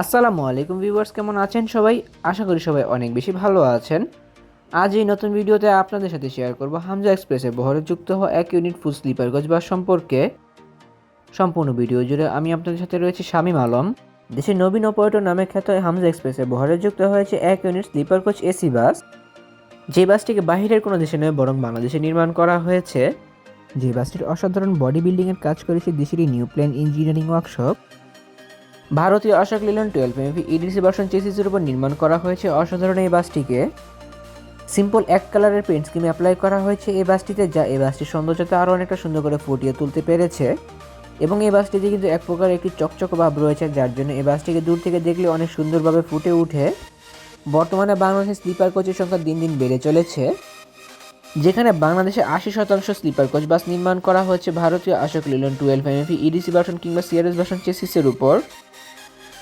আসসালামু আলাইকুম ভিউয়ার্স, কেমন আছেন সবাই? আশা করি সবাই অনেক বেশি ভালো আছেন। আজ এই নতুন ভিডিওতে আপনাদের সাথে শেয়ার করব হামজা এক্সপ্রেসের বহরে যুক্ত হওয়া এক unit full sleeper coach bus সম্পর্কে। সম্পূর্ণ ভিডিও জুড়ে আমি আপনাদের সাথে রয়েছে শামীম আলম। দেশের নবীন অপারেটর নামে খ্যাত হামজা এক্সপ্রেসে বহরে যুক্ত হয়েছে এক unit sleeper coach AC bus. যে বাসটিকে বাহিরের কোনো দেশে নয়, বরং বাংলাদেশে নির্মাণ করা হয়েছে। যে বাসটির অসাধারণ বডি বিল্ডিংয়ের কাজ করেছে দেশেরই নিউ প্ল্যান ইঞ্জিনিয়ারিং ওয়ার্কশপ ভারতীয় Ashok Leyland twelve M V E D C version চেসিসের উপর নির্মাণ করা হয়েছে। অসাধারণ এই বাসটিকে। সিম্পল এক কালারের পেন্ট স্কিমে অ্যাপ্লাই করা হয়েছে এই বাসটিতে, যা এই বাসটির সৌন্দর্যতা আরও অনেকটা সুন্দর করে ফুটিয়ে তুলতে পেরেছে। এবং এই বাসটিতে কিন্তু এক প্রকার একটি চকচক ভাব রয়েছে, যার জন্য এই বাসটিকে দূর থেকে দেখলে অনেক সুন্দরভাবে ফুটে ওঠে বর্তমানে বাংলাদেশের স্লিপার কোচের সংখ্যা দিন দিন বেড়ে চলেছে। যেখানে বাংলাদেশে আশি শতাংশ স্লিপার কোচ বাস নির্মাণ করা হয়েছে ভারতীয় অশোক লিলন টুয়েলভ এমএফি ইডিসি ভার্সন কিংবা সিআরএস ভার্সন চেসিসের উপর।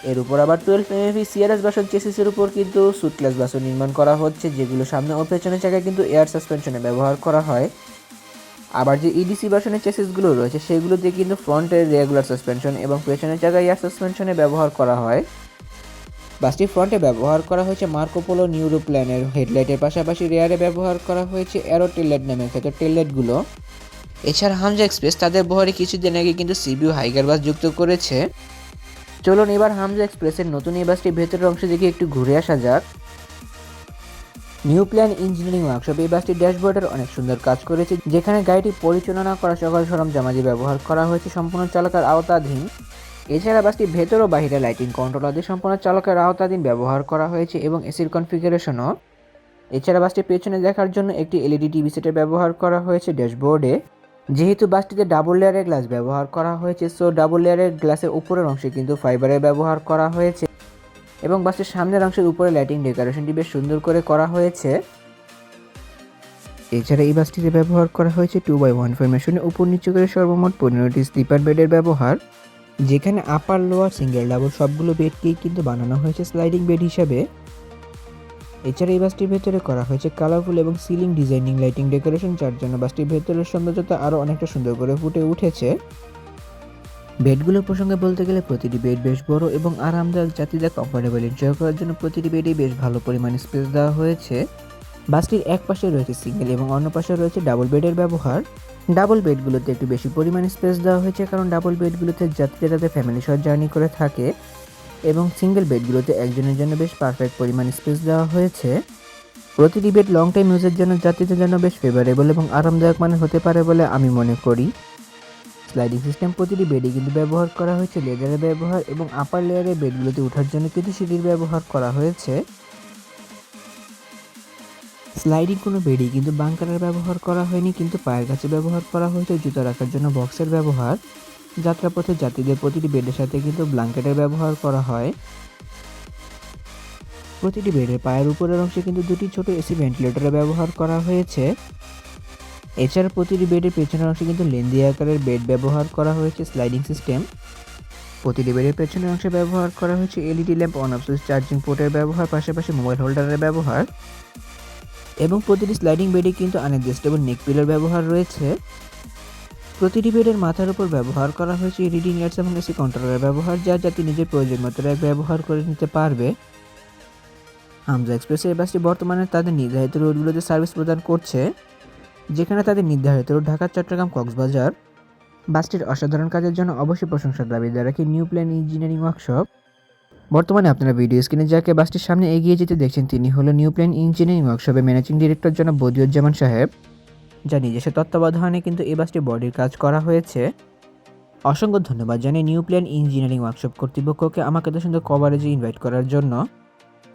এর উপর আবার টুয়েলভ এমএফি সিআরএস বাসন চেসিসের উপর কিন্তু সুট ক্লাস বাসও নির্মাণ করা হচ্ছে, যেগুলো সামনে ও পেছনের জায়গায় কিন্তু এয়ার সাসপেনশনে ব্যবহার করা হয়। আবার যে ইডিসি বাসনের চেসিসগুলো রয়েছে সেগুলোতে কিন্তু ফ্রন্টের রেগুলার সাসপেনশন এবং পেছনের জায়গায় এয়ার সাসপেনশনে ব্যবহার করা হয়। বাসটি ফ্রন্টে ব্যবহার করা হয়েছে মার্কোপোলো নিউরো প্ল্যানের হেডলাইটের পাশাপাশি রেয়ারে ব্যবহার করা হয়েছে অ্যারো টেললাইট নামে খ্যাত টেললাইটগুলো এছাড়া হামজা এক্সপ্রেস তাদের বহরে কিছুদিন আগে কিন্তু সিবিউ হাইগার বাস যুক্ত করেছে। চলুন এবার হামজা এক্সপ্রেসের নতুন এই বাসটির ভেতরের অংশ দিকে একটু ঘুরে আসা যাক। নিউ প্ল্যান ইঞ্জিনিয়ারিং ওয়ার্কশপ, এই বাসটির ড্যাশবোর্ডের অনেক সুন্দর কাজ করেছে, যেখানে গাড়িটি পরিচালনা করা সকল সরঞ্জামাদি ব্যবহার করা হয়েছে সম্পূর্ণ চালকের আওতাধীন। এছাড়া বাসটি ভেতর ও বাহিরে লাইটিং কন্ট্রোল আদি সম্পূর্ণ চালকের আওতাধীন ব্যবহার করা হয়েছে এবং এসির কনফিগারেশনও এছাড়া বাসটি পেছনে দেখার জন্য একটি এলইডি টিভি সেটের ব্যবহার করা হয়েছে ড্যাশবোর্ডে। যেহেতু বাসটিতে ডাবল লেয়ারের গ্লাস ব্যবহার করা হয়েছে সো ডাবল লেয়ারের গ্লাসের উপরের অংশে কিন্তু ফাইবারের ব্যবহার করা হয়েছে এবং বাসটির সামনের অংশের উপরে লাইটিং ডেকোরেশনটি বেশ সুন্দর করে করা হয়েছে। এছাড়া এই বাসটিতে ব্যবহার করা হয়েছে টু বাই ওয়ান ফরমেশনে উপর নিচু করে সর্বমোট পনেরোটি স্লিপার বেডের ব্যবহার, যেখানে আপার লোয়ার সিঙ্গেল ডাবল সবগুলো বেডকেই কিন্তু বানানো হয়েছে স্লাইডিং বেড হিসাবে। এছাড়া এই বাসটির ভেতরে করা হয়েছে কালারফুল এবং সিলিং ডিজাইনিং, লাইটিং, ডেকোরেশন যার জন্য বাসটির ভেতরের সৌন্দর্যতা আরও অনেকটা সুন্দর করে ফুটে উঠেছে। বেডগুলোর প্রসঙ্গে বলতে গেলে প্রতিটি বেড বেশ বড় এবং আরামদায়ক যাত্রীদের কমফোর্টেবল এনজয় করার জন্য প্রতিটি বেডেই বেশ ভালো পরিমাণে স্পেস দেওয়া হয়েছে। বাসটির এক পাশে রয়েছে সিঙ্গেল এবং অন্য পাশে রয়েছে ডাবল বেডের ব্যবহার। ডাবল বেডগুলোতে একটু বেশি পরিমাণে স্পেস দেওয়া হয়েছে, কারণ ডাবল বেডগুলোতে যাত্রীরা তাদের ফ্যামিলি সহ জার্নি করে থাকে। এবং সিঙ্গেল বেডগুলোতে একজনের জন্য বেশ পারফেক্ট পরিমাণ স্পেস দেওয়া হয়েছে। প্রতিটি বেড লং টাইম ইউজের জন্য যাত্রীদের জন্য বেশ ফেভারেবল এবং আরামদায়ক মানে হতে পারে বলে আমি মনে করি। স্লাইডিং সিস্টেম প্রতিটি বেডে কিন্তু ব্যবহার করা হয়েছে লেদারের ব্যবহার এবং আপার লেয়ারের বেডগুলোতে ওঠার জন্য কিন্তু সিঁড়ির ব্যবহার করা হয়েছে। স্লাইডিং কোনো বেডে কিন্তু বাংকারের ব্যবহার করা হয়নি, কিন্তু পায়ের কাছে ব্যবহার করা হয়েছে জুতো রাখার জন্য বক্সের ব্যবহার। যাত্রাপথে যাত্রীদের প্রতিটি বেডের সাথে কিন্তু ব্ল্যাঙ্কেটের ব্যবহার করা হয়। প্রতিটি বেডের পায়ের উপরের অংশে কিন্তু দুটি ছোট এসি ভেন্টিলেটরের ব্যবহার করা হয়েছে। এছাড়া প্রতিটি বেডের পেছনের অংশে কিন্তু লেন্দি আকারের বেড ব্যবহার করা হয়েছে, স্লাইডিং সিস্টেম। প্রতিটি বেডের পেছনের অংশে ব্যবহার করা হয়েছে L E D lamp, on off switch, charging পোর্টের ব্যবহার, পাশাপাশি মোবাইল হোল্ডারের ব্যবহার। এবং প্রতিটি স্লাইডিং বেডে কিন্তু আনএডজাস্টেবল নেক পিলার ব্যবহার রয়েছে। প্রতিটি বেডের মাথার উপর ব্যবহার করা হয়েছে রিডিং লাইটস এবং এসি কন্ট্রোলের ব্যবহার যা যাতে নিজের প্রয়োজন মতো ব্যবহার করে নিতে পারবে। হামজা এক্সপ্রেস এই বাসটি বর্তমানে তাদের নির্ধারিত রুটগুলোতে সার্ভিস প্রদান করছে, যেখানে তাদের নির্ধারিত রুট ঢাকা, চট্টগ্রাম, কক্সবাজার। বাসটির অসাধারণ কাজের জন্য অবশ্যই প্রশংসার দাবিদার রাখি নিউ প্ল্যান ইঞ্জিনিয়ারিং ওয়ার্কশপ। বর্তমানে আপনারা ভিডিও স্ক্রিনে যাকে বাসটির সামনে এগিয়ে যেতে দেখছেন, তিনি হলো নিউ প্ল্যান ইঞ্জিনিয়ারিং ওয়ার্কশপের ম্যানেজিং ডিরেক্টর জনাব বদিউজ্জামান সাহেব। যা নিজস্ব তত্ত্বাবধানে কিন্তু এই বাসটি বডির কাজ করা হয়েছে। অসংখ্য ধন্যবাদ জানাই নিউ প্ল্যান ইঞ্জিনিয়ারিং ওয়ার্কশপ কর্তৃপক্ষকে আমাকে এত সুন্দর কভারেজে ইনভাইট করার জন্য।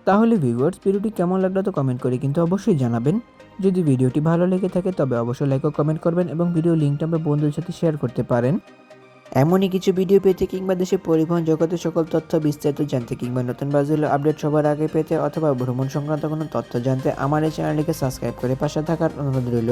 তাহলে ভিউয়ার্স ভিডিওটি কেমন লাগল তো কমেন্ট করে কিন্তু অবশ্যই জানাবেন। যদি ভিডিওটি ভালো লেগে থাকে তবে অবশ্যই লাইক ও কমেন্ট করবেন এবং ভিডিও লিঙ্কটা আপনার বন্ধুদের সাথে শেয়ার করতে পারেন। এমনই কিছু ভিডিও পেতে কিংবা দেশের পরিবহন জগতের সকল তথ্য বিস্তারিত জানতে কিংবা নতুন বাজুলের আপডেট সবার আগে পেতে অথবা ভ্রমণ সংক্রান্ত কোনো তথ্য জানতে আমার এই চ্যানেলটিকে সাবস্ক্রাইব করে পাশে থাকার অনুরোধ রইল।